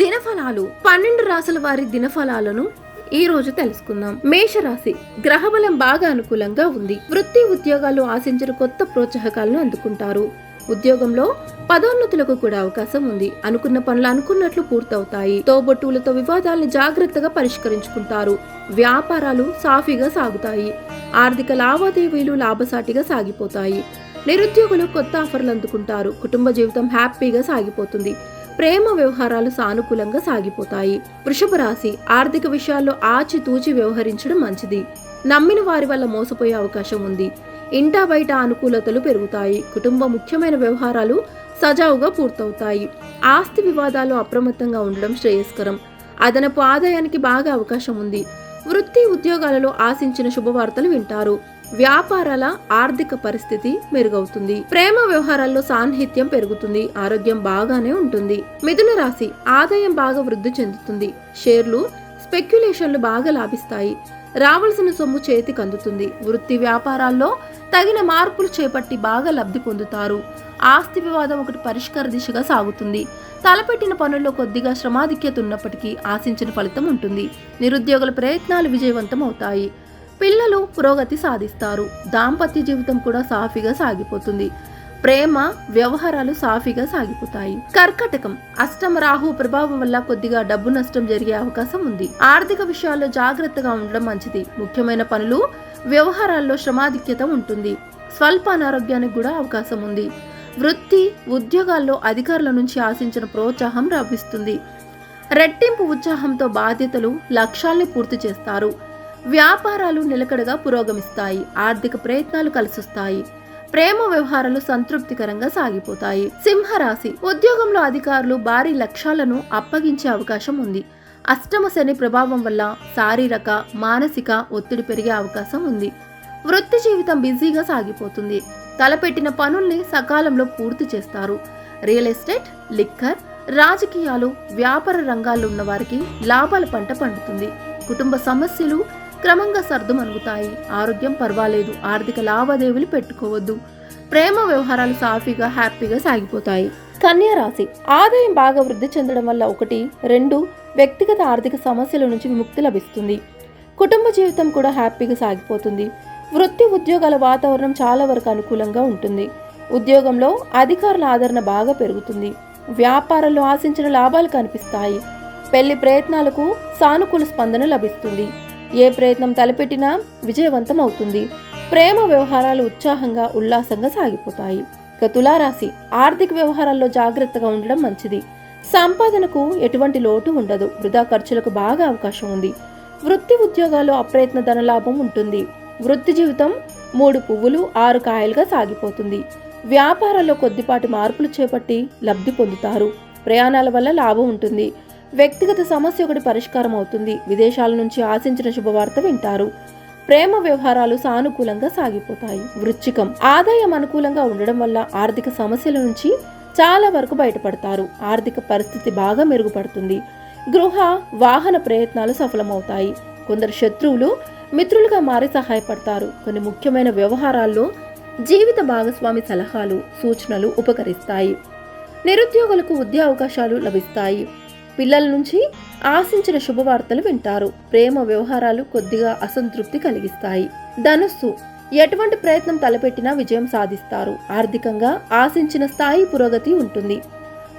దినఫలాలు పన్నెండు రాసుల వారి దినఫలాలను ఈ రోజు తెలుసుకుందాం. మేషరాశి గ్రహబలం బాగా అనుకూలంగా ఉంది. వృత్తి ఉద్యోగాలు ఆశించిన కొత్త ప్రోత్సాహకాలను అందుకుంటారు. ఉద్యోగంలో పదోన్నతులకు కూడా అవకాశం ఉంది. అనుకున్న పనులు అనుకున్నట్లు పూర్తవుతాయి. తోబొట్టువులతో వివాదాలను జాగ్రత్తగా పరిష్కరించుకుంటారు. వ్యాపారాలు సాఫీగా సాగుతాయి. ఆర్థిక లావాదేవీలు లాభసాటిగా సాగిపోతాయి. నిరుద్యోగులు కొత్త ఆఫర్లు అందుకుంటారు. కుటుంబ జీవితం హ్యాపీగా సాగిపోతుంది. ప్రేమ వ్యవహారాలు సానుకూలంగా సాగిపోతాయి. వృషభ రాశి ఆర్థిక విషయాల్లో ఆచితూచి వ్యవహరించడం మంచిది. నమ్మిన వారి వల్ల మోసపోయే అవకాశం ఉంది. ఇంటా బయట అనుకూలతలు పెరుగుతాయి. కుటుంబ ముఖ్యమైన వ్యవహారాలు సజావుగా పూర్తవుతాయి. ఆస్తి వివాదాలు అప్రమత్తంగా ఉండడం శ్రేయస్కరం. అదనపు ఆదాయానికి బాగా అవకాశం ఉంది. వృత్తి ఉద్యోగాలలో ఆశించిన శుభవార్తలు వింటారు. వ్యాపారాల ఆర్థిక పరిస్థితి మెరుగవుతుంది. ప్రేమ వ్యవహారాల్లో సాన్నిహిత్యం పెరుగుతుంది. ఆరోగ్యం బాగానే ఉంటుంది. మిథున రాశి ఆదాయం బాగా వృద్ధి చెందుతుంది. షేర్లు స్పెక్యులేషన్లు బాగా లాభిస్తాయి. రావాల్సిన సొమ్ము చేతికి అందుతుంది. వృత్తి వ్యాపారాల్లో తగిన మార్పులు చేపట్టి బాగా లబ్ధి పొందుతారు. ఆస్తి వివాదం ఒకటి పరిష్కార దిశగా సాగుతుంది. తలపెట్టిన పనుల్లో కొద్దిగా శ్రమాధిక్యత ఉన్నప్పటికీ ఆశించిన ఫలితం ఉంటుంది. నిరుద్యోగుల ప్రయత్నాలు విజయవంతం అవుతాయి. పిల్లలు పురోగతి సాధిస్తారు. దాంపత్య జీవితం కూడా సాఫీగా సాగిపోతుంది. ప్రేమ వ్యవహారాలు సాఫీగా సాగిపోతాయి. కర్కటకం అష్టమ రాహు ప్రభావం వల్ల కొద్దిగా డబ్బు నష్టం జరిగే అవకాశం ఉంది. ఆర్థిక విషయాల్లో జాగ్రత్తగా ఉండడం మంచిది. ముఖ్యమైన పనులు వ్యవహారాల్లో శ్రమాధిక్యత ఉంటుంది. స్వల్ప అనారోగ్యానికి కూడా అవకాశం ఉంది. వృత్తి ఉద్యోగాల్లో అధికారుల నుంచి ఆశించిన ప్రోత్సాహం లభిస్తుంది. రెట్టింపు ఉత్సాహంతో బాధ్యతలు లక్ష్యాల్ని పూర్తి చేస్తారు. వ్యాపారాలు నిలకడగా పురోగమిస్తాయి ఆర్థిక ప్రయత్నాలు కలిసొస్తాయి ప్రేమ వ్యవహారాలు సంతృప్తికరంగా సాగిపోతాయి. సింహరాశి ఉద్యోగంలో అధికారులు భారీ లక్ష్యాలను అప్పగించే అవకాశం ఉంది. అష్టమ శని ప్రభావం వల్ల శారీరక మానసిక ఒత్తిడి పెరిగే అవకాశం ఉంది. వృత్తి జీవితం బిజీగా సాగిపోతుంది. తలపెట్టిన పనుల్ని సకాలంలో పూర్తి చేస్తారు. రియల్ ఎస్టేట్ లిక్కర్ రాజకీయాలు వ్యాపార రంగాల్లో ఉన్న వారికి లాభాల పంట పండుతుంది. కుటుంబ సమస్యలు క్రమంగా సర్దుమనుగుతాయి ఆరోగ్యం పర్వాలేదు. ఆర్థిక లావాదేవీలు పెట్టుకోవద్దు. ప్రేమ వ్యవహారాలు సాఫీగా హ్యాపీగా సాగిపోతాయి. కన్యా రాశి. ఆదాయం బాగా వృద్ధి చెందడం వల్ల ఒకటి రెండు వ్యక్తిగత ఆర్థిక సమస్యల నుంచి విముక్తి లభిస్తుంది. కుటుంబ జీవితం కూడా హ్యాపీగా సాగిపోతుంది. వృత్తి ఉద్యోగాల వాతావరణం చాలా వరకు అనుకూలంగా ఉంటుంది. ఉద్యోగంలో అధికారుల ఆదరణ బాగా పెరుగుతుంది. వ్యాపారంలో ఆశించిన లాభాలు కనిపిస్తాయి. పెళ్ళి ప్రయత్నాలకు సానుకూల స్పందన లభిస్తుంది. ఏ ప్రయత్నం తలపెట్టినా విజయవంతం అవుతుంది ప్రేమ వ్యవహారాలు ఉత్సాహంగా ఉల్లాసంగా సాగిపోతాయి. ఇక తులారాశి ఆర్థిక వ్యవహారాల్లో జాగ్రత్తగా ఉండడం మంచిది. సంపాదనకు ఎటువంటి లోటు ఉండదు. వృధా ఖర్చులకు బాగా అవకాశం ఉంది. వృత్తి ఉద్యోగాల్లో అప్రయత్న ధనలాభం ఉంటుంది. వృత్తి జీవితం మూడు పువ్వులు ఆరు కాయలుగా సాగిపోతుంది. వ్యాపారాల్లో కొద్దిపాటి మార్పులు చేపట్టి లబ్ధి పొందుతారు. ప్రయాణాల వల్ల లాభం ఉంటుంది. వ్యక్తిగత సమస్య ఒకటి పరిష్కారం అవుతుంది. విదేశాల నుంచి ఆశించిన శుభవార్త వింటారు. ప్రేమ వ్యవహారాలు సానుకూలంగా సాగిపోతాయి. వృశ్చికం ఆదాయం అనుకూలంగా ఉండడం వల్ల ఆర్థిక సమస్యల నుంచి చాలా వరకు బయటపడతారు. ఆర్థిక పరిస్థితి బాగా మెరుగుపడుతుంది. గృహ వాహన ప్రయత్నాలు సఫలమవుతాయి. కొందరు శత్రువులు మిత్రులుగా మారి సహాయపడతారు. కొన్ని ముఖ్యమైన వ్యవహారాల్లో జీవిత భాగస్వామి సలహాలు సూచనలు ఉపకరిస్తాయి. నిరుద్యోగులకు ఉద్యోగ అవకాశాలు లభిస్తాయి. పిల్లల నుంచి ఆశించిన శుభవార్తలు వింటారు. ప్రేమ వ్యవహారాలు కొద్దిగా అసంతృప్తి కలిగిస్తాయి. ధనుస్సు ఎటువంటి ప్రయత్నం తలపెట్టినా విజయం సాధిస్తారు. ఆర్థికంగా ఆశించిన స్థాయి పురోగతి ఉంటుంది.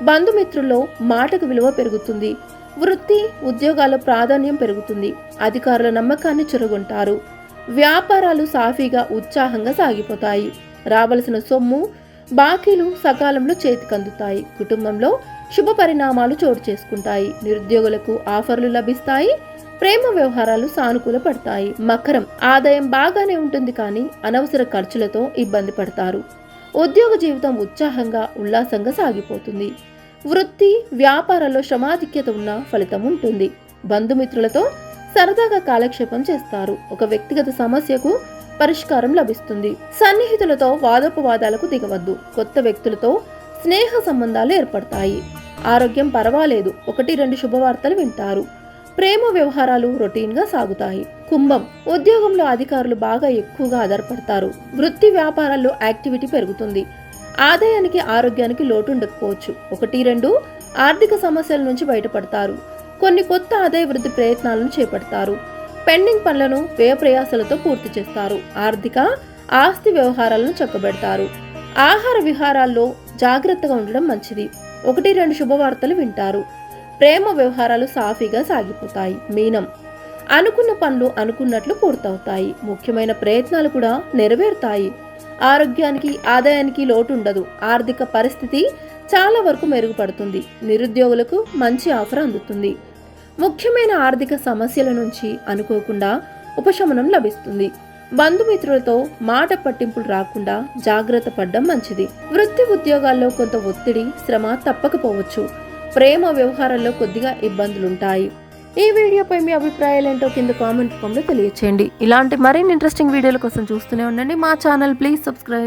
బంధుమిత్రుల్లో మాటకు విలువ పెరుగుతుంది. వృత్తి ఉద్యోగాల్లో ప్రాధాన్యం పెరుగుతుంది. అధికారుల నమ్మకాన్ని చురగొంటారు. వ్యాపారాలు సాఫీగా ఉత్సాహంగా సాగిపోతాయి. రావలసిన సొమ్ము బాకీలు సకాలంలో చేతికందుతాయి. కుటుంబంలో శుభ పరిణామాలు చోటు చేసుకుంటాయి. నిరుద్యోగులకు ఆఫర్లు లభిస్తాయి. ప్రేమ వ్యవహారాలు సానుకూల పడతాయి. మకరం ఆదాయం బాగానే ఉంటుంది కానీ అనవసర ఖర్చులతో ఇబ్బంది పడతారు. ఉద్యోగ జీవితం ఉత్సాహంగా ఉల్లాసంగా సాగిపోతుంది. వృత్తి వ్యాపారాల్లో శ్రమాధిక్యత ఉన్న ఫలితం ఉంటుంది. బంధుమిత్రులతో సరదాగా కాలక్షేపం చేస్తారు. ఒక వ్యక్తిగత సమస్యకు పరిష్కారం లభిస్తుంది. సన్నిహితులతో వాదోపవాదాలకు దిగవద్దు. కొత్త వ్యక్తులతో స్నేహ సంబంధాలు ఏర్పడతాయి. ఆరోగ్యం పర్వాలేదు. ఒకటి రెండు శుభవార్తలు వింటారు. ప్రేమ వ్యవహారాలు రొటీన్గా సాగుతాయి. కుంభం ఉద్యోగంలో అధికారులు బాగా ఎక్కువగా ఆధారపడతారు. వృత్తి వ్యాపారాల్లో యాక్టివిటీ పెరుగుతుంది. ఆదాయానికి ఆరోగ్యానికి లోటు ఉండకపోవచ్చు. ఒకటి రెండు ఆర్థిక సమస్యల నుంచి బయటపడతారు. కొన్ని కొత్త ఆదాయ వృద్ధి ప్రయత్నాలను చేపడతారు. పెండింగ్ పనులను వ్యయ ప్రయాసాలతో పూర్తి చేస్తారు. ఆర్థిక ఆస్తి వ్యవహారాలను చక్కబెడతారు. ఆహార విహారాల్లో జాగ్రత్తగా ఉండడం మంచిది. ఒకటి రెండు శుభవార్తలు వింటారు. ప్రేమ వ్యవహారాలు సాఫీగా సాగిపోతాయి. మీనం. అనుకున్న పనులు అనుకున్నట్లు పూర్తవుతాయి. ముఖ్యమైన ప్రయత్నాలు కూడా నెరవేరుతాయి. ఆరోగ్యానికి ఆదాయానికి లోటు ఉండదు ఆర్థిక పరిస్థితి చాలా వరకు మెరుగుపడుతుంది. నిరుద్యోగులకు మంచి ఆఫర్ అందుతుంది. ముఖ్యమైన ఆర్థిక సమస్యల నుంచి అనుకోకుండా ఉపశమనం లభిస్తుంది. బంధుమిత్రులతో మాట పట్టింపులు రాకుండా జాగ్రత్త పడడం మంచిది. వృత్తి ఉద్యోగాల్లో కొంత ఒత్తిడి శ్రమ తప్పకపోవచ్చు. ప్రేమ వ్యవహారాల్లో కొద్దిగా ఇబ్బందులుంటాయి. ఈ వీడియోపై మీ అభిప్రాయాలు ఏంటో కింద కామెంట్ రూపంలో తెలియచేయండి. ఇలాంటి మరిన్ని ఇంట్రెస్టింగ్ వీడియోల కోసం చూస్తూనే ఉండండి. మా ఛానల్ ప్లీజ్ సబ్స్క్రైబ్